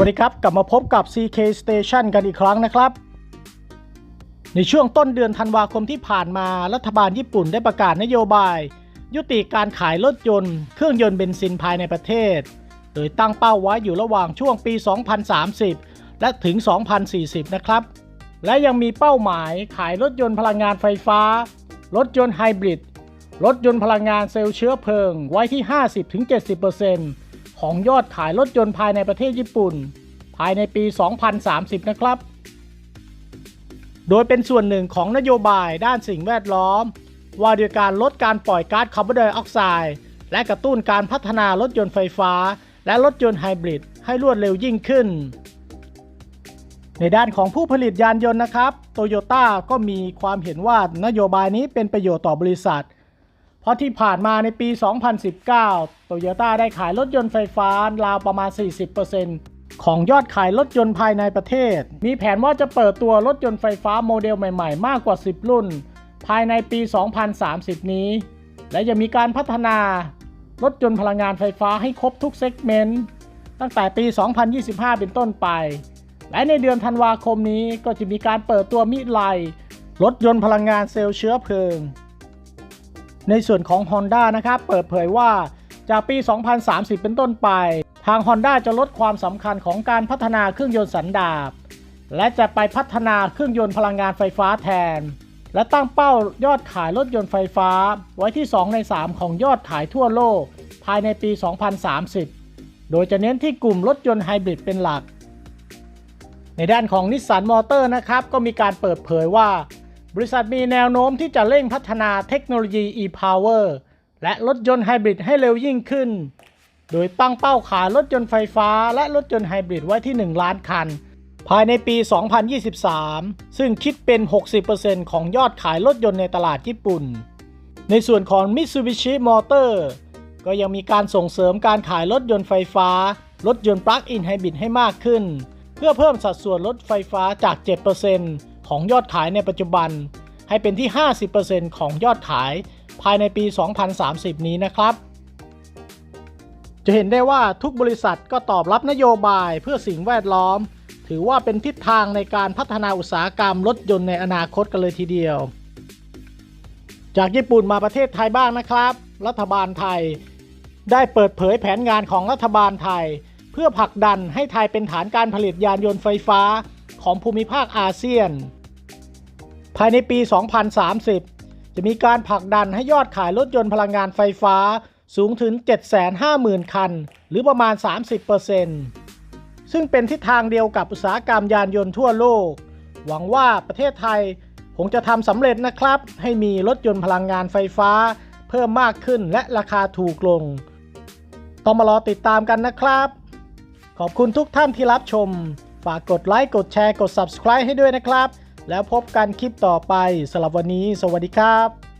วัสดีครับ กลับมาพบกับ CK Station กันอีกครั้งนะครับ ในช่วงต้นเดือนธันวาคมที่ผ่านมารัฐบาลญี่ปุ่นได้ประกาศนโยบาย ยุติการขายรถยนต์เครื่องยนต์เบนซินภายในประเทศ โดยตั้งเป้าไว้อยู่ระหว่างช่วงปี 2030 และถึง 2040 นะครับ และยังมีเป้าหมายขายรถยนต์พลังงานไฟฟ้า รถยนต์ไฮบริดรถยนต์พลังงานเซลล์เชื้อเพลิงไว้ที่ 50-70% ของยอดขายรถยนต์ภายในประเทศญี่ปุ่น ภายในปี 2030 นะครับ โดยเป็นส่วนหนึ่งของนโยบายด้านสิ่งแวดล้อม ว่าด้วยการลดการปล่อยก๊าซคาร์บอนไดออกไซด์และกระตุ้นการพัฒนารถยนต์ไฟฟ้า และรถยนต์ไฮบริดให้รวดเร็วยิ่งขึ้น ในด้านของผู้ผลิตยานยนต์นะครับโตโยต้าก็มีความเห็นว่านโยบายนี้เป็นประโยชน์ต่อบริษัท เพราะที่ผ่านมาในปี 2019โตโยต้าได้ขายรถยนต์ไฟฟ้าราวประมาณ 40%ของยอดขายรถยนต์ภายในประเทศ มีแผนว่าจะเปิดตัวรถยนต์ไฟฟ้าโมเดลใหม่ๆ มากกว่า 10 รุ่น ภายในปี 2030 นี้ และยังมีการพัฒนารถยนต์พลังงานไฟฟ้าให้ครบทุกเซกเมนต์ตั้งแต่ปี 2025 เป็นต้นไป และในเดือนธันวาคมนี้ก็จะมีการเปิดตัวมิไลรถยนต์พลังงานเซลล์เชื้อเพลิง ในส่วนของ Honda นะครับเปิดเผยว่าจากปี 2030 เป็นต้นไป ทาง Honda จะลดความสำคัญของการพัฒนาเครื่องยนต์สันดาป และจะไปพัฒนาเครื่องยนต์พลังงานไฟฟ้าแทน และตั้งเป้ายอดขายรถยนต์ไฟฟ้า ไว้ที่ 2 ใน 3 ของยอดขายทั่วโลก ภายในปี 2030 โดยจะเน้นที่กลุ่มรถยนต์ไฮบริดเป็นหลัก ในด้านของนิสสันมอเตอร์นะครับก็มีการเปิดเผยว่า บริษัทมีแนวโน้มที่จะเร่งพัฒนาเทคโนโลยี e-power และรถยนต์ไฮบริดให้เร็วยิ่งขึ้น โดยตั้งเป้าขายรถยนต์ไฟฟ้าและรถยนต์ไฮบริดไว้ที่ 1 ล้านคัน ภายในปี 2023 ซึ่งคิดเป็น 60%ของยอดขายรถยนต์ในตลาดญี่ปุ่น ในส่วนของ Mitsubishi Motor ก็ยังมีการส่งเสริมการขายรถยนต์ไฟฟ้า รถยนต์ปลั๊กอินไฮบริดให้มากขึ้น เพื่อเพิ่มสัดส่วนรถไฟฟ้าจาก 7% ของยอดขายในปัจจุบัน ให้เป็นที่ 50%ของยอดขายภายในปี 2030 นี้นะครับ จะเห็นได้ว่าทุกบริษัทก็ตอบรับนโยบายเพื่อสิ่งแวดล้อม ถือว่าเป็นทิศทางในการพัฒนาอุตสาหกรรมรถยนต์ในอนาคตกันเลยทีเดียว จากญี่ปุ่นมาประเทศไทยบ้างนะครับ รัฐบาลไทย ได้เปิดเผยแผนงานของรัฐบาลไทย เพื่อผลักดันให้ไทยเป็นฐานการผลิตยานยนต์ไฟฟ้าของภูมิภาคอาเซียน ภายในปี 2030 จะมีการผลักดันให้ยอดขายรถยนต์พลังงานไฟฟ้าสูงถึง 750,000 คัน หรือประมาณ 30%ซึ่งเป็นทิศทางเดียวกับอุตสาหกรรมยานยนต์ทั่วโลก หวังว่าประเทศไทยคงจะทำสำเร็จนะครับ ให้มีรถยนต์พลังงานไฟฟ้า เพิ่มมากขึ้นและราคาถูกลง ต้องมารอติดตามกันนะครับ ขอบคุณทุกท่านที่รับชม ฝากกดไลค์ กดแชร์ กด Subscribe ให้ด้วยนะครับ แล้วพบกันคลิปต่อไปสำหรับวันนี้ สวัสดีครับ